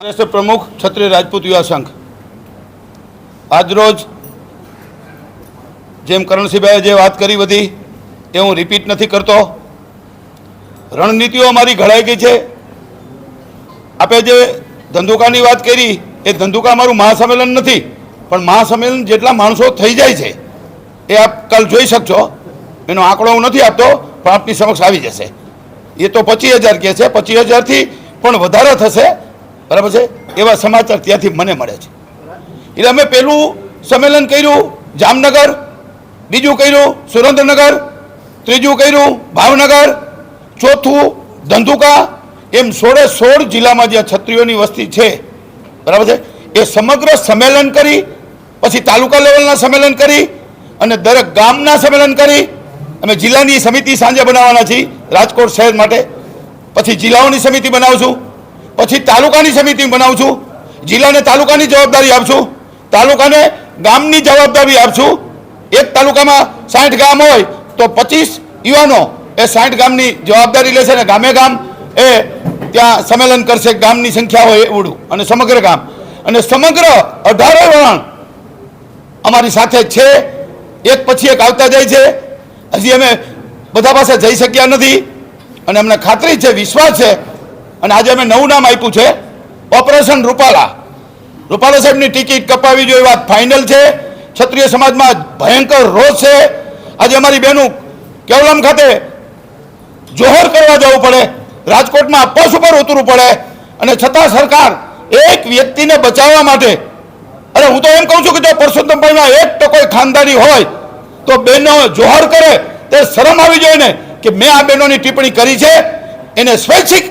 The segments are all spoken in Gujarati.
રાષ્ટ્ર પ્રમુખ ક્ષત્રિય રાજપૂત યુવા સંઘ. આજરોજ જેમ કરણસિંહભાઈએ જે વાત કરી બધી, એ હું રિપીટ નથી કરતો. રણનીતિઓ અમારી ઘડાઈ ગઈ છે. આપણે જે ધંધુકાની વાત કરી, એ ધંધુકા અમારું મહાસંમેલન નથી, પણ મહાસંમેલન જેટલા માણસો થઈ જાય છે, એ આપ કાલ જોઈ શકશો. એનો આંકડો હું નથી આપતો, પણ આપની સમક્ષ આવી જશે. એ તો પચીસ હજાર કહે છે, પચીસ હજારથી પણ વધારે થશે. બરાબર છે? એવા સમાચાર ત્યાંથી મને મળે છે. એટલે અમે પહેલું સંમેલન કર્યું, જામનગર, બીજું કર્યું, સુરેન્દ્રનગર, ત્રીજું કર્યું, ભાવનગર, ચોથું ધંધુકા. એમ સોળે સોળ જિલ્લામાં જ્યાં છત્રીઓની વસ્તી છે, બરાબર છે? એ સમગ્ર સંમેલન કરી, પછી તાલુકા લેવલના સંમેલન કરી, અને દરેક ગામના સંમેલન કરી. અમે જિલ્લાની સમિતિ સાંજે બનાવવાના છીએ, રાજકોટ શહેર માટે. પછી જિલ્લાઓની સમિતિ બનાવશું પછી તાલુકાની સમિતિ બનાવું છું. જિલ્લાને તાલુકાની જવાબદારી આપશું. તાલુકાને ગામની જવાબદારી આપશું. એક તાલુકામાં સાઠ ગામ હોય તો પચીસ યુવાનો એ સાઠ ગામની જવાબદારી લેશે ને ગામે ગામ એ ત્યાં સંમેલન કરશે. ગામની સંખ્યા હોય એવડું અને સમગ્ર ગામ. અને સમગ્ર અઢારે વલણ અમારી સાથે છે. એક પછી એક આવતા જાય છે. હજી અમે બધા પાસે જઈ શક્યા નથી. અને અમને ખાતરી છે, વિશ્વાસ છે અને આજે અમે નવું નામ આપ્યું છે, ઓપરેશન રૂપાલા. રૂપાલા સાહેબની ટિકિટ કપાવી જોઈએ વાત ફાઇનલ છે. ક્ષત્રિય સમાજમાં ભયંકર રોષ છે. આજે અમારી બહેનું કેવલમ ખાતે જોહર કરવા જવું પડે, રાજકોટમાં પશ ઉપર ઉતરવું પડે, અને છતાં સરકાર એક વ્યક્તિને બચાવવા માટે, અરે હું તો એમ કહું છું કે જો પરસોત્તમભાઈમાં એક ટકો ખાનદાની હોય, તો બહેનો જોહર કરે, તે શરમ આવી જોઈએ ને કે મેં આ બહેનોની ટિપ્પણી કરી છે. એને સ્વૈચ્છિક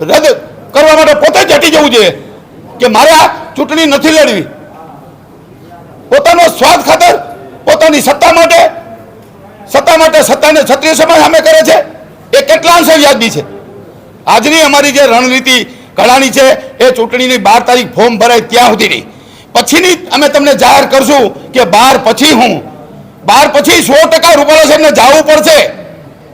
રદ કરવા માટે પોતે જ હટી જવું જોઈએ કે મારે આ ચૂંટણી નથી લડવી. પોતાનો સ્વાદ ખાતર પોતાની સત્તા માટે સત્તા માટે સત્તાને ક્ષત્રિય સમાજ સામે કરે છે. એ કેટલા અંશે વ્યાજબી છે? આજની અમારી જે રણનીતિ ઘડાણી છે, એ ચૂંટણીની બાર તારીખ ફોર્મ ભરાય ત્યાં સુધીની પછીની અમે તમને જાહેર કરશું કે બાર પછી હું, બાર પછી સો ટકા રૂપાલા સાહેબને જવું પડશે.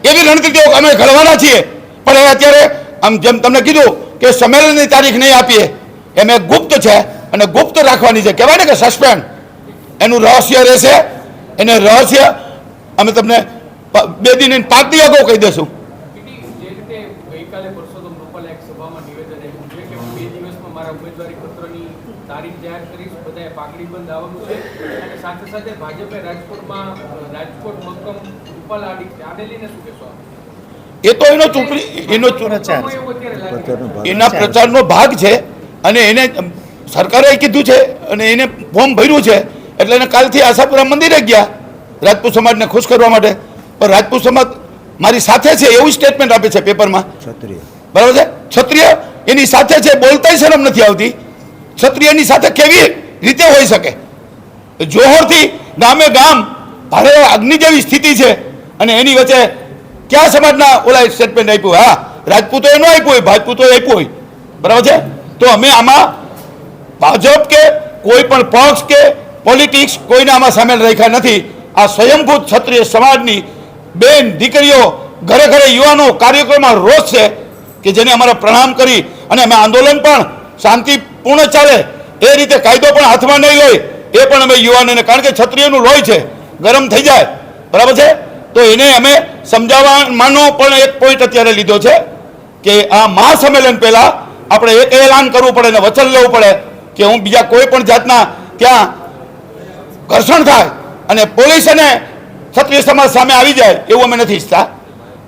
એવી રણનીતિઓ અમે ઘડવાના છીએ. પણ એ અત્યારે આમ જેમ તમને કીધું કે સંમેલનની તારીખ નહીં આપીએ એમ એ ગુપ્ત છે અને ગુપ્ત રાખવાની છે. કહેવાય ને કે સસ્પેન્ડ એનું રહસ્ય રહેશે. એને રહસ્ય અમે તમને બે દિન પાંચ દી અગાઉ કહી દઈશું. સાથે સાથે ભાજપે રાજકોટમાં રાજકોટ મક્કમ, રૂપાલા આડી આને લઈને શું કહેશો? એ તો એનો ચૂંટણી એનો. એના પ્રચારનો ભાગ છે અને એને સરકારે કીધું છે અને એને ફોર્મ ભર્યું છે એટલે એને કાલથી આશાપુરા મંદિરે ગયા રાજપૂત સમાજને ખુશ કરવા માટે. પણ રાજપૂત સમાજ મારી સાથે છે એવું સ્ટેટમેન્ટ આપે છે પેપરમાં ક્ષત્રિય. બરાબર છે? ક્ષત્રિય એની સાથે છે બોલતાય શરમ નથી આવતી. ક્ષત્રિયની સાથે કેવી રીતે હોઈ શકે? જોહરથી ગામે ગામ ભારે અગ્નિ જેવી સ્થિતિ છે અને એની વચ્ચે કયા સમાજના ઓલા સ્ટેટમેન્ટ આપ્યું? હા રાજપૂતો ન આપ્યું હોય ભાજપૂતો આપ્યું હોય. બરાબર છે? તો અમે આમાં ભાજપ કે કોઈ પણ પક્ષ કે પોલિટિક્સ કોઈને આમાં સામેલ રાખ્યા નથી. આ સ્વયંભૂત ક્ષત્રિય સમાજની બેન દીકરીઓ ઘરે ઘરે યુવાનો કાર્યક્રમમાં રોષ છે કે જેને અમારે પ્રણામ કરી અને અમે આંદોલન પણ શાંતિપૂર્ણ ચાલે. એ રીતે કાયદો પણ હાથમાં નહીં હોય. એ પણ અમે યુવાનોને, કારણ કે ક્ષત્રિયનું લોહી છે, ગરમ થઈ જાય. બરાબર છે? તો એને અમે સમજાવવાનો પણ એક પોઈન્ટ અત્યારે લીધો છે કે આ મહાસંમેલન પહેલા આપણે એક એલાન કરવું પડે ને વચન લેવું પડે કે હું બીજા કોઈ પણ જાતના ત્યાં ઘર્ષણ થાય અને પોલીસ અને ક્ષત્રિય સમાજ સામે આવી જાય એવું અમે નથી ઈચ્છતા.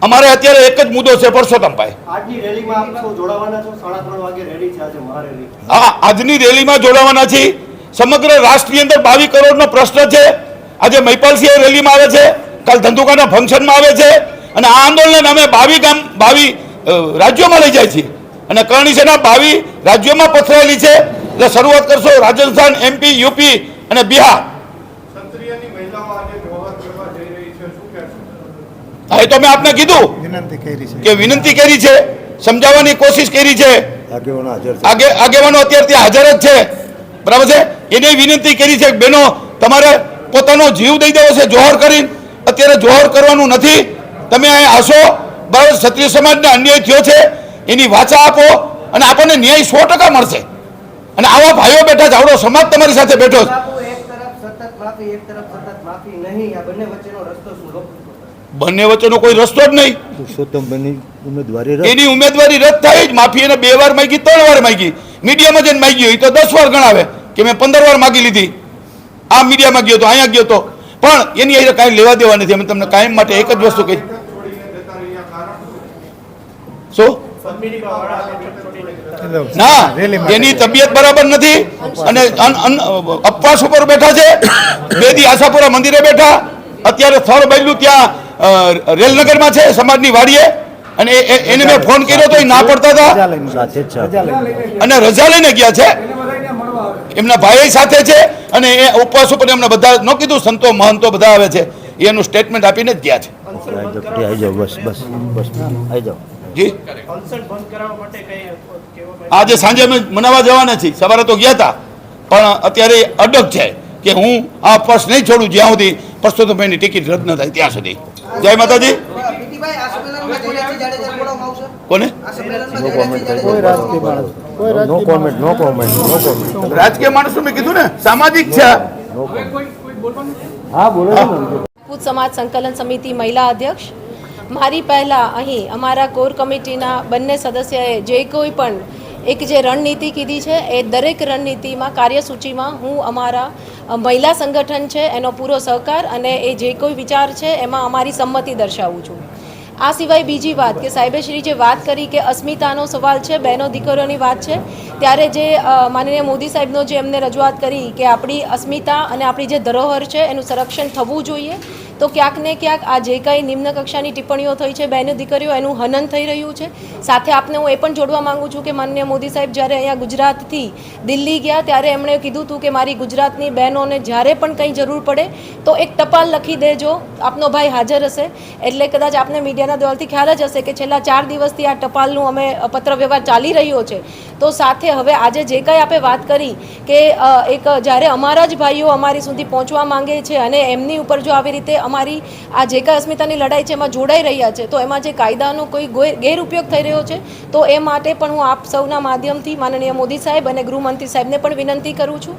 અમારે અત્યારે એક જ મુદ્દો છે પરસોત્તમભાઈ. આ આજની રેલીમાં જોડાવાના છીએ. સમગ્ર રાષ્ટ્રની અંદર બાવીસ કરોડનો પ્રશ્ન છે. આજે મહિપાલસિંહ રેલીમાં આવે છે. કાલ ધંધુકાના ફંક્શનમાં આવે છે અને આ આંદોલન અમે બાવી ગામ બાવી રાજ્યોમાં લઈ જાય છીએ. અને કરણી સેના બાવી રાજ્યોમાં પથરાયેલી છે. એટલે શરૂઆત કરશો રાજસ્થાન એમપી યુપી અને બિહાર. ક્ષત્રિયની મહિલાઓ આજે જોહર કરવા જઈ રહી છે. શું કહેશો? હા એ તો મેં આપને કીધું વિનંતી કરી છે. કે વિનંતી કરી છે સમજાવવાની કોશિશ કરી છે. આગેવાનો હાજર આગે આગેવાનો અત્યારે ત્યાં હાજર જ છે. બરાબર છે? એને વિનંતી કરી છે કે બહેનો તમારે પોતાનો જીવ દઈ દેવો છે જોહર કરીને. અત્યારે જોહર કરવાનું નથી. તમે અહીં આવશો બરાબર ક્ષત્રિય સમાજને અન્યાય થયો છે. એની વાચા આપો અને આપણને ન્યાય સો ટકા મળશે. અને આવા ભાઈઓ બેઠા છે. આવડો સમાજ તમારી સાથે બેઠો છે. બાપુ, એક તરફ સતત માફી એક તરફ સતત માફી નહીં. આ બંને વચ્ચેનો રસ્તો શું લોકો બંને વચ્ચેનો કોઈ રસ્તો જ નહીં. ઉમેદવારી એની ઉમેદવારી રદ થાય જ. માફી એને બે વાર માંગી ત્રણ વાર માગી. મીડિયામાં જઈને માગી હોય તો દસ વાર ગણાવે. કે મેં પંદર વાર માગી લીધી. આ મીડિયામાં ગયો તો અહીંયા ગયો તો. પણ એની અહીં કાંઈ લેવા દેવા નથી. અમે તમને કાયમ માટે એક જ વસ્તુ કહી શું? ના એની તબિયત બરાબર નથી અને અપવાસ ઉપર બેઠા છે. બે દી આશાપુરા મંદિરે બેઠા. અત્યારે સ્થળ બદલ્યું ત્યાં રેલનગરમાં છે સમાજની વાડીએ. અને એ- એ- એને મેં ફોન કર્યો તો એ ના પડતા હતા. અને રજા લઈને ગયા છે. એમના ભાઈ સાથે છે અને એ ઉપવાસ ઉપર એમને બધા ન કીધું સંતો મહંતો બધા આવે છે. એનું સ્ટેટમેન્ટ આપીને જ ગયા છે. જી? આજે સાંજે અમે મનાવવા જવાના છીએ. સવારે તો ગયા હતા પણ અત્યારે અડગ છે કે હું આ પર્સ નહીં છોડું જ્યાં સુધી પરસોત્તમભાઈની ટિકિટ રદ ન થાય ત્યાં સુધી. જય માતાજી. કોને? No comment no comment no comment રાજકીય માણસો મેં કીધું ને સામાજિક છે આ. હવે કોઈ કોઈ બોલવાનું છે? હા બોલો રાજપૂત સમાજ સંકલન સમિતિ મહિલા અધ્યક્ષ. મારી પહેલાં અહીં અમારા કોર કમિટીના બંને સદસ્યએ જે કોઈ પણ એક જે રણનીતિ કીધી છે એ દરેક રણનીતિમાં કાર્યસૂચિમાં હું અમારા મહિલા સંગઠન છે એનો પૂરો સહકાર અને એ જે કોઈ વિચાર છે એમાં અમારી સંમતિ દર્શાવું છું. આ સિવાય બીજી વાત કે સાહેબે શ્રી જે વાત કરી કે અસ્મિતાનો સવાલ છે, બહેનો દીકરીઓની વાત છે, ત્યારે જે માનનીય મોદી સાહેબનો જે એમને રજૂઆત કરી કે આપણી અસ્મિતા અને આપણી જે ધરોહર છે, એનું સંરક્ષણ થવું જોઈએ તો ક્યાંક ને ક્યાંક આ જે કંઈ નિમ્ન કક્ષાની ટિપ્પણીઓ થઈ છે બહેનો દીકરીઓ, એનું હનન થઈ રહ્યું છે. સાથે આપને હું એ પણ જોડવા માંગુ છું કે માનનીય મોદી સાહેબ જ્યારે અહીંયા ગુજરાતથી દિલ્હી ગયા, ત્યારે એમણે કીધું હતું કે મારી ગુજરાતની બહેનોને જ્યારે પણ કંઈ જરૂર પડે, તો એક ટપાલ લખી દેજો. આપનો ભાઈ હાજર હશે. એટલે કદાચ આપને મીડિયાના દ્વારથી ખ્યાલ જ હશે કે છેલ્લા ચાર દિવસથી આ ટપાલનું અમે પત્ર વ્યવહાર ચાલી રહ્યો છે. તો સાથે હવે આજે જે કંઈ આપણે વાત કરી કે એક જ્યારે અમારા જ ભાઈઓ અમારી સુધી પહોંચવા માંગે છે અને એમની ઉપર જો આવી રીતે અમારી આ જે કાંઈ અસ્મિતાની લડાઈ છે એમાં જોડાઈ રહ્યા છે, તો એમાં જે કાયદાનો કોઈ ગેરઉપયોગ થઈ રહ્યો છે, તો એ માટે પણ હું આપ સૌના માધ્યમથી માનનીય મોદી સાહેબ અને ગૃહમંત્રી સાહેબને પણ વિનંતી કરું છું.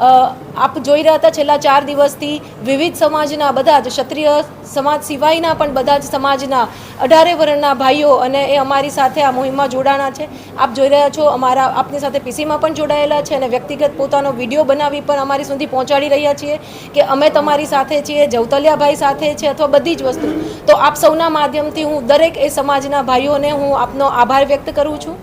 આપ જોઈ રહ્યા હતા છેલ્લા ચાર દિવસથી વિવિધ સમાજના બધા જ ક્ષત્રિય સમાજ સિવાયના પણ બધા જ સમાજના અઢારે વર્ણના ભાઈઓ અને એ અમારી સાથે આ મુહિમમાં જોડાણા છે. આપ જોઈ રહ્યા છો, અમારા આપની સાથે પીસીમાં પણ જોડાયેલા છે અને વ્યક્તિગત પોતાનો વીડિયો બનાવી પણ અમારી સુધી પહોંચાડી રહ્યા છીએ કે અમે તમારી સાથે છીએ જવતલિયાભાઈ સાથે છે અથવા બધી જ વસ્તુ. તો આપ સૌના માધ્યમથી હું દરેક એ સમાજના ભાઈઓને હું આપનો આભાર વ્યક્ત કરું છું.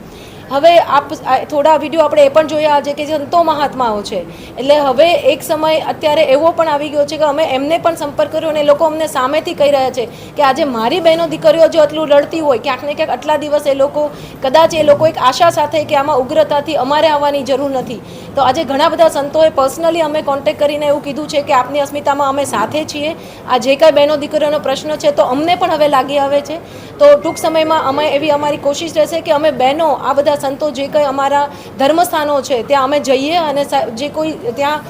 હવે આપ થોડા વીડિયો આપણે એ પણ જોયા છે કે સંતો મહાત્માઓ છે. એટલે હવે એક સમય અત્યારે એવો પણ આવી ગયો છે કે અમે એમને પણ સંપર્ક કર્યો અને એ લોકો અમને સામેથી કહી રહ્યા છે કે આજે મારી બહેનો દીકરીઓ જો આટલું લડતી હોય, ક્યાંક ને ક્યાંક આટલા દિવસ એ લોકો કદાચ એ લોકો એક આશા સાથે કે આમાં ઉગ્રતાથી અમારે આવવાની જરૂર નથી. તો આજે ઘણા બધા સંતોએ પર્સનલી અમે કોન્ટેક કરીને એવું કીધું છે કે આપની અસ્મિતામાં અમે સાથે છીએ. આ જે કાંઈ બહેનો દીકરીઓનો પ્રશ્ન છે તો અમને પણ હવે લાગી આવે છે. તો ટૂંક સમયમાં અમે એવી અમારી કોશિશ રહેશે કે અમે બહેનો આ બધા સંતો જે કંઈ અમારા ધર્મસ્થાનો છે, ત્યાં અમે જઈએ અને જે કોઈ ત્યાં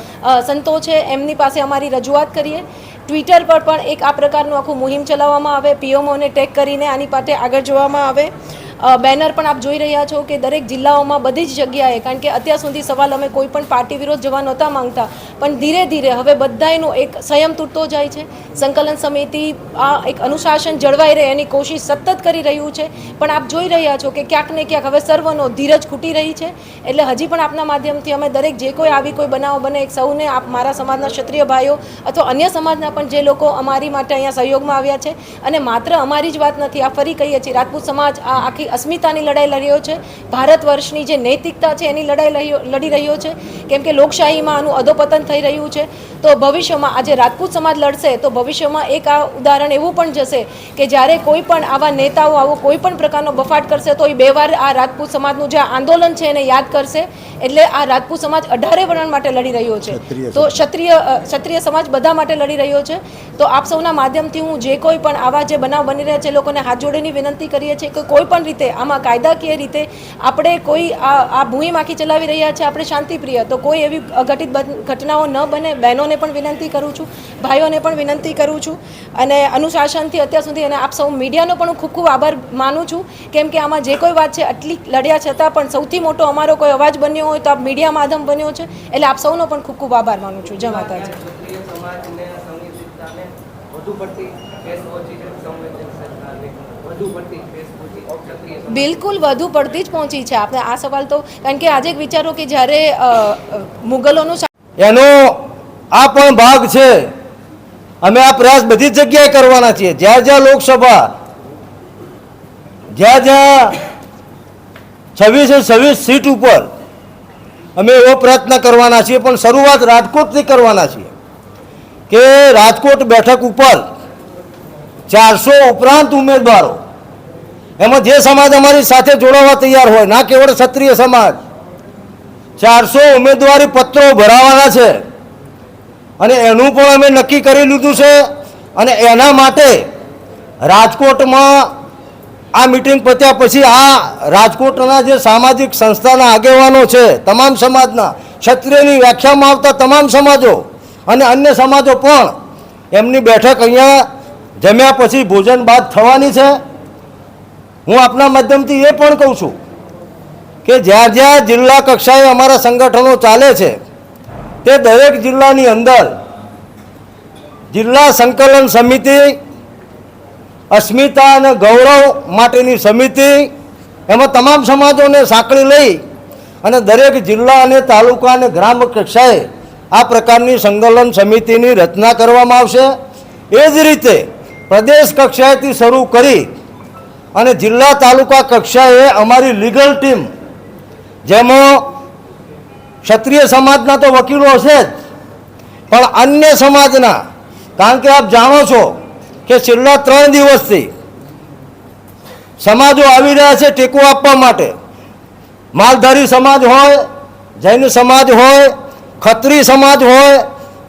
સંતો છે, એમની પાસે અમારી રજૂઆત કરીએ. ટ્વિટર પર પણ એક આ પ્રકારનું આખું મુહિમ ચલાવવામાં આવે, પીએમઓને ટેગ કરીને આની પાસે આગળ જોવામાં આવે. બેનર પણ આપ જોઈ રહ્યા છો કે દરેક જિલ્લાઓમાં બધી જ જગ્યાએ, કારણ કે અત્યાર સુધી સવાલ અમે કોઈ પણ પાર્ટી વિરોધ જવા નહોતા માંગતા, પણ ધીરે ધીરે હવે બધાયનો એક સંયમ તૂટતો જાય છે. સંકલન સમિતિ આ એક અનુશાસન જળવાઈ રહે એની કોશિશ સતત કરી રહ્યું છે. પણ આપ જોઈ રહ્યા છો કે ક્યાંક ને ક્યાંક હવે સર્વનો ધીરજ ખૂટી રહી છે. એટલે હજી પણ આપના માધ્યમથી અમે દરેક જે કોઈ આવી કોઈ બનાવ બને, એક સૌને આપ મારા સમાજના ક્ષત્રિય ભાઈઓ અથવા અન્ય સમાજના પણ જે લોકો અમારી માટે અહીંયા સહયોગમાં આવ્યા છે. અને માત્ર અમારી જ વાત નથી આ ફરી કહીએ છીએ, રાજપૂત સમાજ આ આખી અસ્મિતાની લડાઈ લડી રહ્યો છે. ભારત વર્ષની જે નૈતિકતા છે એની લડાઈ લડ્યો- લડી રહ્યો છે. કેમ કે લોકશાહીમાં આનું અધોપતન થઈ રહ્યું છે. તો ભવિષ્યમાં આજે રાજપૂત સમાજ લડશે તો ભવિષ્યમાં એક આ ઉદાહરણ એવું પણ જશે કે જ્યારે કોઈ પણ આવા નેતાઓ આવો કોઈ પણ પ્રકારનો બફાટ કરશે તો એ બે વાર આ રાજપૂત સમાજનું જે આંદોલન છે એને યાદ કરશે. એટલે આ રાજપૂત સમાજ અઢારે વર્ણ માટે લડી રહ્યો છે. તો ક્ષત્રિય ક્ષત્રિય સમાજ બધા માટે લડી રહ્યો છે. તો આપ સૌના માધ્યમથી હું જે કોઈ પણ આવા જે બનાવ બની રહ્યા છે લોકોને હાથ જોડીની વિનંતી કરીએ છીએ કે કોઈ પણ રીતે આમાં કાયદાકીય રીતે આપણે કોઈ આ આ ભૂમિ માખી ચલાવી રહ્યા છે આપણે શાંતિપ્રિય. તો કોઈ એવી અઘટિત ઘટનાઓ ન બને બહેનોને બહેનોને પણ વિનંતી કરું છું. ભાઈઓને પણ વિનંતી કરું છું. અને અનુશાસનથી અત્યાર સુધી અને આપ સૌ મીડિયાનો પણ હું ખૂબ ખૂબ આભાર માનું છું. કેમ કે આમાં જે કોઈ વાત છે આટલી લડ્યા છતાં પણ સૌથી મોટો અમારો કોઈ અવાજ બન્યો હોય તો આ મીડિયા માધ્યમ બન્યો છે. એટલે આપ સૌનો પણ ખૂબ ખૂબ આભાર માનું છું. જય માતાજી. બિલકુલ વધુ પડતી જ પહોંચી છે. આપણે આ સવાલ તો કારણ કે આજે એક વિચારો કે જ્યારે મુગલોનું એનો આ પણ ભાગ છે. અમે આ પ્રયાસ બધી જગ્યાએ કરવાના છીએ. જ્યાં જ્યાં લોકસભા, જ્યાં જ્યાં છવ્વીસે છવ્વીસ સીટ ઉપર અમે એવો પ્રયત્ન કરવાના છીએ, પણ શરૂઆત રાજકોટથી કરવાના છીએ કે રાજકોટ બેઠક ઉપર ચારસો ઉપરાંત ઉમેદવારો. એમાં જે સમાજ અમારી સાથે જોડાવા તૈયાર હોય, ના કેવળ ક્ષત્રિય સમાજ, ચારસો ઉમેદવારી પત્રો ભરાવાના છે. અને એનું પણ અમે નક્કી કરી લીધું છે. અને એના માટે રાજકોટમાં આ મિટિંગ પત્યા પછી આ રાજકોટના જે સામાજિક સંસ્થાના આગેવાનો છે, તમામ સમાજના, ક્ષત્રિયની વ્યાખ્યામાં આવતા તમામ સમાજો અને અન્ય સમાજો પણ એમની બેઠક અહીંયા જમ્યા પછી ભોજન બાદ થવાની છે. હું આપના માધ્યમથી એ પણ કહું છું કે જ્યાં જ્યાં જિલ્લા કક્ષાએ અમારા સંગઠનો ચાલે છે તે દરેક જિલ્લાની અંદર જિલ્લા સંકલન સમિતિ, અસ્મિતા અને ગૌરવ માટેની સમિતિ, એમાં તમામ સમાજોને સાંકળી લઈ અને દરેક જિલ્લા અને તાલુકા અને ગ્રામ કક્ષાએ આ પ્રકારની સંકલન સમિતિની રચના કરવામાં આવશે. એ જ રીતે પ્રદેશ કક્ષાએથી શરૂ કરી અને જિલ્લા તાલુકા કક્ષાએ અમારી લીગલ ટીમ, જેમાં ક્ષત્રિય સમાજના તો વકીલો હશે જ. પણ અન્ય સમાજના, કારણ કે આપ જાણો છો કે છેલ્લા ત્રણ દિવસથી સમાજો આવી રહ્યા છે ટેકો આપવા માટે. માલધારી સમાજ હોય, જૈન સમાજ હોય, ખત્રી સમાજ હોય,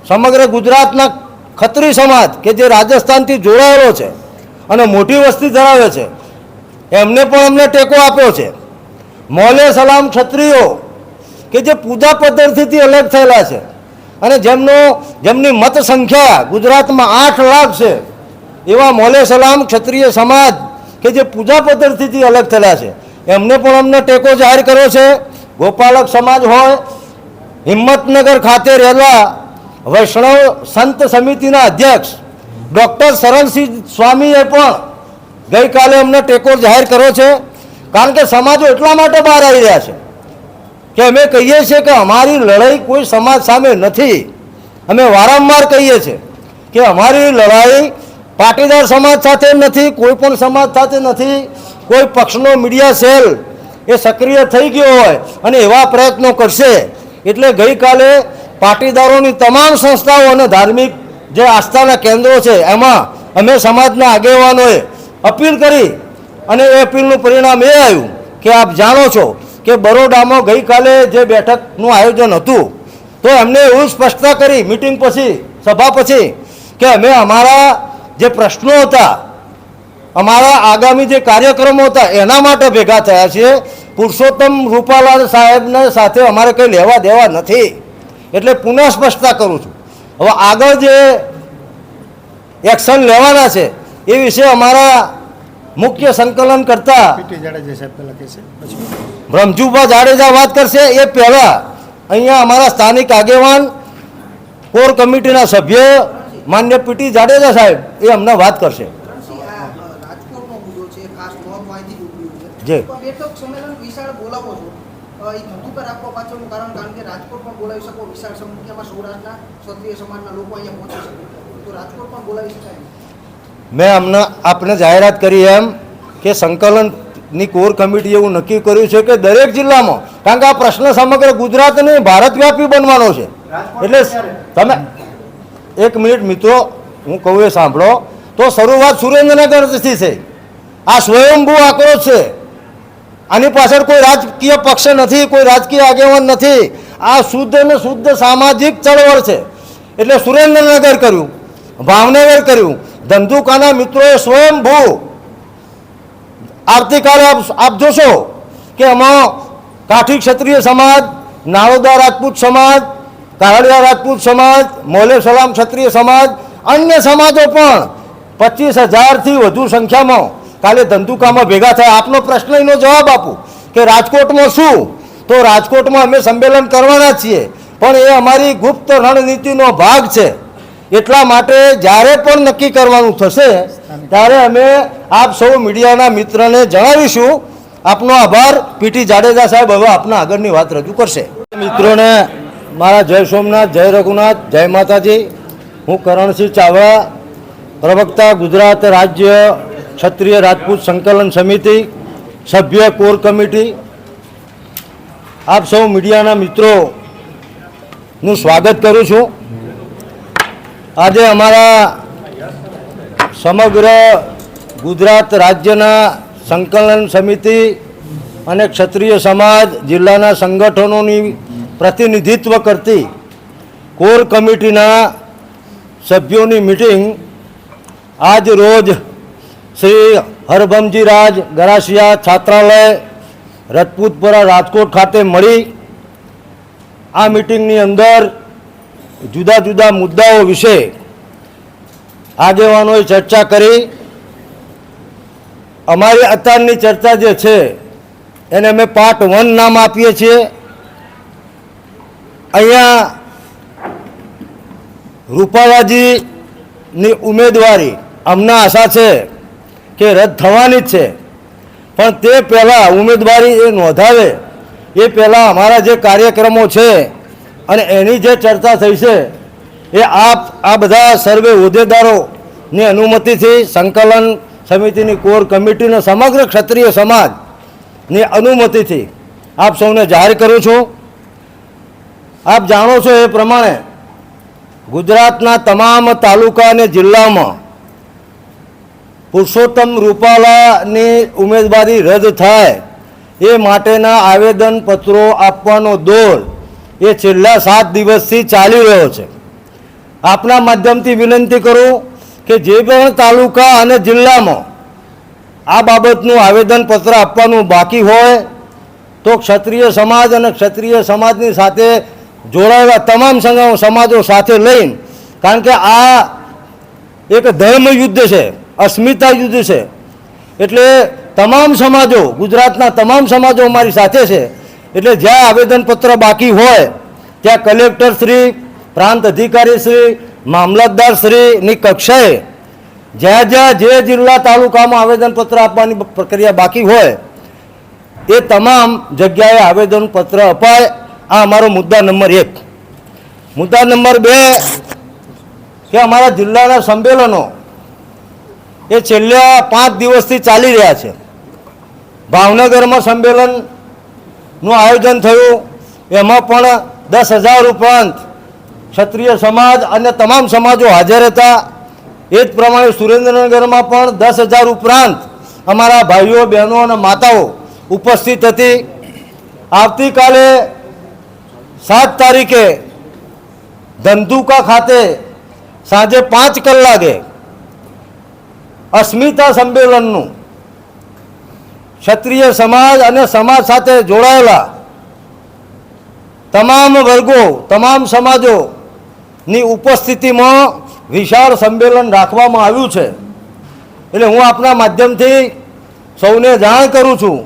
સમગ્ર ગુજરાતના ખત્રી સમાજ કે જે રાજસ્થાનથી જોડાયેલો છે અને મોટી વસ્તી ધરાવે છે, એમને પણ અમને ટેકો આપ્યો છે. મોલે સલામ ક્ષત્રિયો કે જે પૂજા પદ્ધતિથી અલગ થયેલા છે. અને જેમનો, જેમની મત સંખ્યા ગુજરાતમાં આઠ લાખ છે, એવા મોલે સલામ ક્ષત્રિય સમાજ કે જે પૂજા પદ્ધતિથી અલગ થયેલા છે. એમને પણ અમને ટેકો જાહેર કર્યો છે. ગોપાલક સમાજ હોય, હિંમતનગર ખાતે રહેલા વૈષ્ણવ સંત સમિતિના અધ્યક્ષ ડૉક્ટર શરણસિંહ સ્વામીએ પણ ગઈકાલે અમને ટેકો જાહેર કર્યો છે. કારણ કે સમાજો એટલા માટે બહાર આવી રહ્યા છે. કે અમે કહીએ છીએ કે અમારી લડાઈ કોઈ સમાજ સામે નથી. અમે વારંવાર કહીએ છીએ કે અમારી લડાઈ પાટીદાર સમાજ સાથે નથી, કોઈ પણ સમાજ સાથે નથી. કોઈ પક્ષનો મીડિયા સેલ એ સક્રિય થઈ ગયો હોય અને એવા પ્રયત્નો કરશે. એટલે ગઈકાલે પાટીદારોની તમામ સંસ્થાઓ અને ધાર્મિક જે આસ્થાના કેન્દ્રો છે, એમાં અમે સમાજના આગેવાનોએ અપીલ કરી અને એ અપીલનું પરિણામ એ આવ્યું કે આપ જાણો છો કે બરોડામાં ગઈકાલે જે બેઠકનું આયોજન હતું, તો એમને એવું સ્પષ્ટતા કરી, મિટિંગ પછી, સભા પછી, કે અમે અમારા જે પ્રશ્નો હતા, અમારા આગામી જે કાર્યક્રમો હતા, એના માટે ભેગા થયા છીએ. પુરુષોત્તમ રૂપાલાલ સાહેબને સાથે અમારે કંઈ લેવા દેવા નથી. એટલે પુનઃ સ્પષ્ટતા કરું છું. હવે આગળ જે એક્શન લેવાના છે, એ વિશે અમારા મુખ્ય સંકલન કરતા બ્રહ્મજુભા જાડેજા વાત કરશે એ પહેલાં અહીંયા અમારા સ્થાનિક આગેવાન કોર કમિટીના સભ્ય માન્ય પીટી જાડેજા સાહેબ એ અમને વાત કરશે. જ. મેં અમને આપને જાહેરાત કરી એમ કે સંકલનની કોર કમિટી એવું નક્કી કર્યું છે કે દરેક જિલ્લામાં કારણ કે આ પ્રશ્ન સમગ્ર ગુજરાત ભારત ભારતવ્યાપી બનવાનો છે. એટલે તમે એક મિનિટ મિત્રો હું કહું એ સાંભળો. તો શરૂઆત સુરેન્દ્રનગરથી છે. આ સ્વયંભૂ આક્રોશ છે. આની પાછળ કોઈ રાજકીય પક્ષ નથી કોઈ રાજકીય આગેવાન નથી. આ શુદ્ધ ને શુદ્ધ સામાજિક ચળવળ છે. એટલે સુરેન્દ્રનગર કર્યું ભાવનગર કર્યું. ધંધુકાના મિત્રોએ સ્વયંભૂ આવતીકાલે આપ આપ જોશો કે આમાં કાઠી ક્ષત્રિય સમાજ નાળોદા રાજપૂત સમાજ કાહડિયા રાજપૂત સમાજ, મોલે સલામ ક્ષત્રિય સમાજ, અન્ય સમાજો પણ પચીસ હજારથી વધુ સંખ્યામાં કાલે ધંધુકામાં ભેગા થયા. આપનો પ્રશ્ન એનો જવાબ આપું કે રાજકોટમાં શું? તો રાજકોટમાં અમે સંમેલન કરવાના છીએ, પણ એ અમારી ગુપ્ત રણનીતિનો ભાગ છે. એટલા માટે જ્યારે પણ નક્કી કરવાનું થશે, ત્યારે અમે આપ સૌ મીડિયાના મિત્રને જણાવીશું. આપનો આભાર. પીટી જાડેજા સાહેબ હવે આપના આગળની વાત રજૂ કરશે. મિત્રોને, મારા જય સોમનાથ, જય રઘુનાથ, જય માતાજી. હું કરણસિંહ ચાવડા, પ્રવક્તા, ગુજરાત રાજ્ય ક્ષત્રિય રાજપૂત સંકલન સમિતિ, સભ્ય કોર કમિટી. આપ સૌ મીડિયાના મિત્રોનું સ્વાગત કરું છું. આજે અમારા સમગ્ર ગુજરાત રાજ્યના સંકલન સમિતિ અને ક્ષત્રિય સમાજ, જિલ્લાના સંગઠનોની પ્રતિનિધિત્વ કરતી કોર કમિટીના સભ્યોની મિટિંગ આજ રોજ શ્રી હરભમજી રાજ ગરાસિયા છાત્રાલય, રજપૂતપુરા રાજકોટ ખાતે મળી. આ મિટિંગની અંદર જુદા જુદા મુદ્દાઓ વિશે આગેવાનોએ ચર્ચા કરી. અમારી અત્યારની ચર્ચા જે છે, એને અમે પાર્ટ વન નામ આપીએ છીએ. અહીંયા રૂપાલાજીની ઉમેદવારી અમને આશા છે કે રદ થવાની જ છે. પણ તે પહેલાં ઉમેદવારી એ નોંધાવે. એ પહેલાં અમારા જે કાર્યક્રમો છે અને એની જે ચર્ચા થઈ છે, એ આપ, આ બધા સર્વે હોદ્દેદારોની અનુમતિથી સંકલન સમિતિની કોર કમિટીનો સમગ્ર ક્ષત્રિય સમાજની અનુમતિથી આપ સૌને જાહેર કરું છું. આપ જાણો છો એ પ્રમાણે ગુજરાતના તમામ તાલુકા અને જિલ્લામાં પુરુષોત્તમ રૂપાલાની ઉમેદવારી રદ થાય એ માટેના આવેદનપત્રો આપવાનો દોર એ છેલ્લા સાત દિવસથી ચાલી રહ્યો છે. આપના માધ્યમથી વિનંતી કરું કે જે પણ તાલુકા અને જિલ્લામાં આ બાબતનું આવેદનપત્ર આપવાનું બાકી હોય, તો ક્ષત્રિય સમાજ અને ક્ષત્રિય સમાજની સાથે જોડાયેલા તમામ સમાજો સાથે લઈને, કારણ કે આ એક ધર્મ યુદ્ધ છે, અસ્મિતા યુદ્ધ છે. એટલે તમામ સમાજો, ગુજરાતના તમામ સમાજો અમારી સાથે છે. એટલે જ્યાં આવેદનપત્ર બાકી હોય, ત્યાં કલેક્ટર શ્રી, પ્રાંત અધિકારી શ્રી, મામલતદાર શ્રીની કક્ષાએ જ્યાં જ્યાં જે જિલ્લા તાલુકામાં આવેદનપત્ર આપવાની પ્રક્રિયા બાકી હોય, એ તમામ જગ્યાએ આવેદનપત્ર અપાય. આ અમારો મુદ્દા નંબર એક. મુદ્દા નંબર બે, કે અમારા જિલ્લાના સંમેલનો એ છેલ્લા પાંચ દિવસથી ચાલી રહ્યા છે. ભાવનગરમાં સંમેલનનું આયોજન થયું. એમાં પણ દસ હજાર ઉપરાંત ક્ષત્રિય સમાજ અને તમામ સમાજો હાજર હતા. એ જ પ્રમાણે સુરેન્દ્રનગરમાં પણ દસ હજાર ઉપરાંત અમારા ભાઈઓ, બહેનો અને માતાઓ ઉપસ્થિત હતી. આવતીકાલે સાત તારીખે ધંધુકા ખાતે સાંજે પાંચ કલાકે અસ્મિતા સંમેલનનું ક્ષત્રિય સમાજ અને સમાજ સાથે જોડાયેલા તમામ વર્ગો, તમામ સમાજોની ઉપસ્થિતિમાં વિશાળ સંમેલન રાખવામાં આવ્યું છે. એટલે હું આપના માધ્યમથી સૌને જાણ કરું છું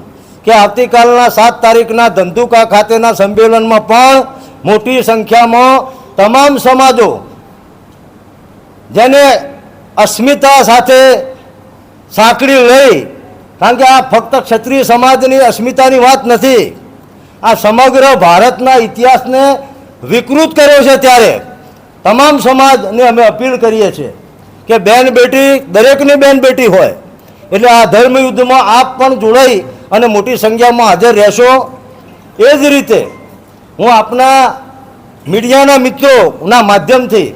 કે આવતીકાલના સાત તારીખના ધંધુકા ખાતેના સંમેલનમાં પણ મોટી સંખ્યામાં તમામ સમાજો જેને અસ્મિતા સાથે સાંકળી લઈ કારણ કે આ ફક્ત ક્ષત્રિય સમાજની અસ્મિતાની વાત નથી. આ સમગ્ર ભારતના ઇતિહાસને વિકૃત કર્યો છે ત્યારે. તમામ સમાજને અમે અપીલ કરીએ છીએ કે બેન બેટી, દરેકની બેન બેટી હોય, એટલે આ ધર્મ યુદ્ધમાં આપ પણ જોડાઈ અને મોટી સંખ્યામાં હાજર રહેશો. એ જ રીતે હું આપના મીડિયાના મિત્રોના માધ્યમથી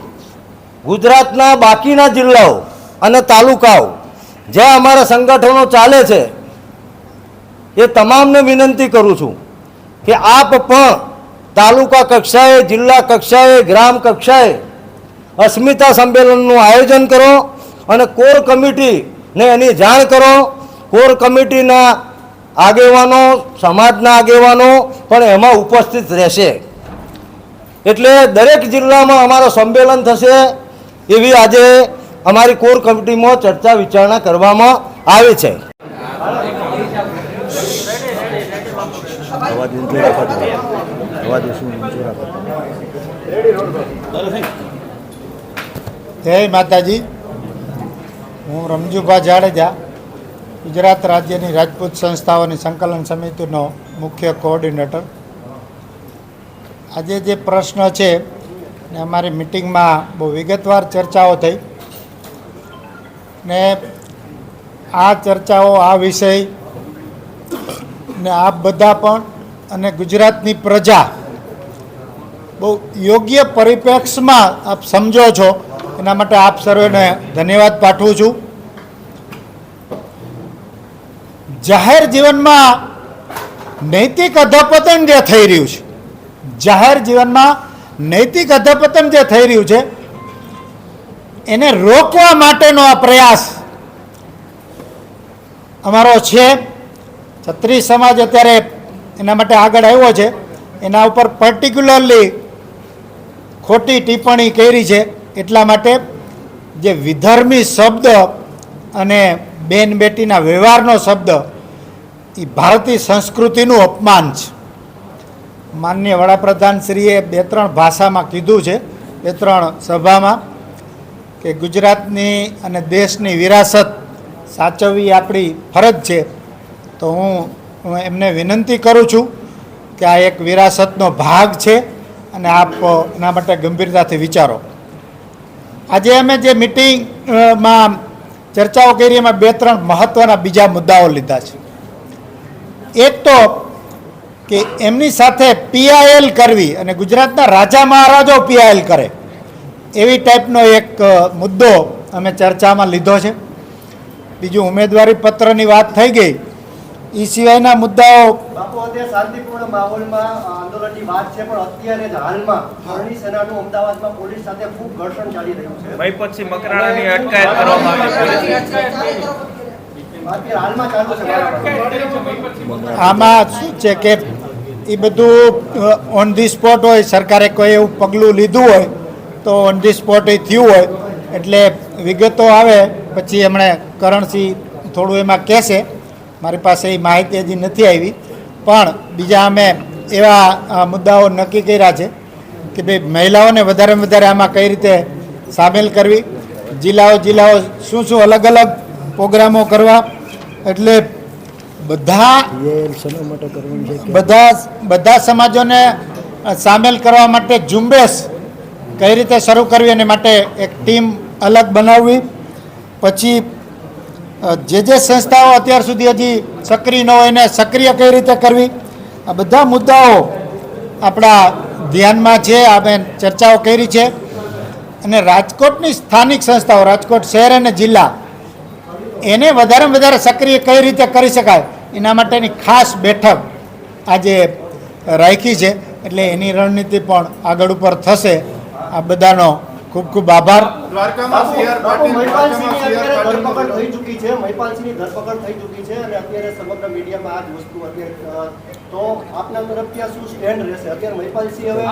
ગુજરાતના બાકીના જિલ્લાઓ અને તાલુકાઓ જ્યાં અમારા સંગઠનો ચાલે છે, એ તમામને વિનંતી કરું છું કે આપ પણ તાલુકા કક્ષાએ, જિલ્લા કક્ષાએ, ગ્રામ કક્ષાએ અસ્મિતા સંમેલનનું આયોજન કરો અને કોર કમિટીને એની જાણ કરો. કોર કમિટીના આગેવાનો, સમાજના આગેવાનો પણ એમાં ઉપસ્થિત રહેશે. એટલે દરેક જિલ્લામાં અમારો સંમેલન થશે. એવી આજે અમારી કોર કમિટીમાં ચર્ચા વિચારણા કરવામાં આવે છે. જય માતાજી. હું રમજુભા જાડેજા ગુજરાત રાજ્યની રાજપૂત સંસ્થાઓની સંકલન સમિતિનો મુખ્ય કોઓર્ડિનેટર. આજે જે પ્રશ્ન છે ને અમારી મિટિંગમાં બહુ વિગતવાર ચર્ચાઓ થઈ. ને આ ચર્ચાઓ, આ વિષય ને આપ બધા પણ અને ગુજરાતની પ્રજા બહુ યોગ્ય પરિપ્રેક્ષમાં આપ સમજો છો. એના માટે આપ સર્વેને ધન્યવાદ પાઠવું છું. જાહેર જીવનમાં નૈતિક અધપતન જે થઈ રહ્યું છે, જાહેર જીવનમાં નૈતિક અધપતન જે થઈ રહ્યું છે એને રોકવા માટેનો આ પ્રયાસ અમારો છે. છત્રીસ સમાજ અત્યારે એના માટે આગળ આવ્યો છે. એના ઉપર પર્ટિક્યુલરલી ખોટી ટિપ્પણી કરી છે. એટલા માટે જે વિધર્મી શબ્દ અને બેન બેટીના વ્યવહારનો શબ્દ એ ભારતીય સંસ્કૃતિનું અપમાન છે. માનનીય વડાપ્રધાનશ્રીએ બે ત્રણ ભાષામાં કીધું છે. બે ત્રણ સભામાં કે ગુજરાતની અને દેશની વિરાસત સાચવવી આપણી ફરજ છે, તો હું એમને વિનંતી કરું છું કે આ એક વિરાસતનો ભાગ છે અને આપ એના માટે ગંભીરતાથી વિચારો. આજે અમે જે મિટિંગમાં ચર્ચાઓ કરી, એમાં બે ત્રણ મહત્ત્વના બીજા મુદ્દાઓ લીધા છે. એક તો કે એમની સાથે પીઆઈએલ કરવી અને ગુજરાતના રાજા મહારાજો પીઆઈએલ કરે. એવી ટાઈપનો એક મુદ્દો અમે ચર્ચામાં લીધો છે બીજું ઉમેદવારી પત્રની વાત થઈ ગઈ એ સિવાયના મુદ્દાઓ શાંતિપૂર્ણ માહોલમાં આંદોલનની વાત છે પણ અત્યારે જ હાલમાં અરણી સેનાનું અમદાવાદમાં પોલીસ સાથે ખૂબ ઘર્ષણ ચાલી રહ્યું છે ભાઈ પછી મકરાણાની અટકાયત કરવામાં આવી અત્યારે હાલમાં ચાલુ છે બરાબર. આમાં શું છે કે એ બધું ઓન ધી સ્પોટ હોય સરકારે કોઈ એવું પગલું લીધું હોય તો ઓન ધી સ્પોટ એ થયું હોય એટલે વિગતો આવે પછી એમણે કરણસિંહ થોડું એમાં કહેશે. મારી પાસે એ માહિતી હજી નથી આવી પણ બીજા અમે એવા મુદ્દાઓ નક્કી કર્યા છે કે ભાઈ મહિલાઓને વધારેમાં વધારે આમાં કઈ રીતે સામેલ કરવી જિલ્લાઓ જિલ્લાઓ શું શું અલગ અલગ પ્રોગ્રામો કરવા એટલે બધા બધા બધા સમાજોને સામેલ કરવા માટે ઝુંબેશ કઈ રીતે શરૂ કરવી એની માટે એક ટીમ અલગ બનાવવી. પછી જે જે સંસ્થાઓ અત્યાર સુધી હજી સક્રિય ન હોય એને સક્રિય કઈ રીતે કરવી? આ બધા મુદ્દાઓ આપણા ધ્યાનમાં છે આપણે ચર્ચાઓ કરી છે. અને રાજકોટની સ્થાનિક સંસ્થાઓ, રાજકોટ શહેર અને જિલ્લા, એને વધારેમાં વધારે સક્રિય કઈ રીતે કરી શકાય? એના માટેની ખાસ બેઠક આજે રાખી છે. એટલે એની રણનીતિ પણ આગળ ઉપર થશે. આ બધાનો ખૂબ ખૂબ આભાર. દ્વારકામાં બાપુ સીઆર બાપુ પાટીલ મહિપાલસિંહની દ્વારકામાં સીઆર અત્યારે ધરપકડ પાટીલ થઈ છે મહિપાલસિંહની ધરપકડ થઈ ચૂકી છે અને અત્યારે સમગ્ર મીડિયામાં આ જ વસ્તુ અત્યારે અ, તો આપના તરફથી આ શું સ્ટેન્ડ રહેશે? અત્યારે મહિપાલસિંહ હવે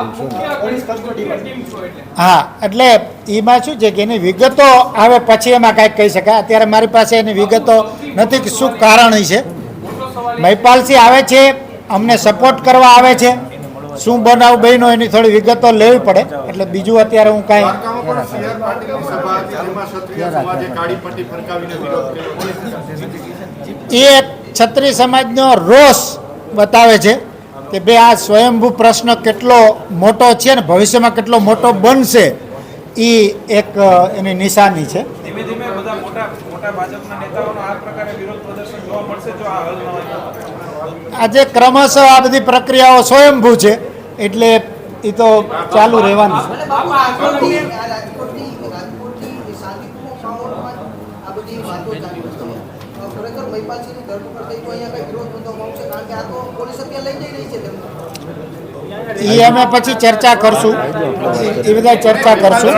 પોલીસ કસ્ટડીમાં છે. ટીમ છો એટલે. હા એટલે એમાં શું છે કે એની વિગતો આવે પછી એમાં કાંઈક કહી શકાય. અત્યારે મારી પાસે એની વિગતો નથી કે શું કારણ છે. મહિપાલસિંહ આવે છે અમને સપોર્ટ કરવા આવે છે. શું બનાવ બન્યો એની થોડી વિગતો લેવી પડે. એટલે બીજું અત્યારે હું કાંઈ એ ક્ષત્રિય સમાજનો રોષ બતાવે છે કે બે આ સ્વયંભૂ પ્રશ્ન કેટલો મોટો છે ને ભવિષ્યમાં કેટલો મોટો બનશે એ એક એની નિશાની છે. આજે ક્રમશઃ આ બધી પ્રક્રિયાઓ સ્વયંભૂ છે. એટલે એ તો ચાલુ રહેવાનું. છે એટલે બાપુ રાજકોટની આ રાજકોટની રાજકોટની શાંતિપૂર્ણ માહોલમાં આ બધી વાતો ચાલી રહી છે. અ, ખરેખર મહિપાલસિંહની ધરપકડ થઈ તો અહીંયા કઈ વિરોધ નોંધવામાં આવશે કારણ કે આ તો પોલીસ અત્યારે લઈ જઈ રહી છે તેમને. એ અમે પછી ચર્ચા કરશું. એ બધા ચર્ચા કરશું.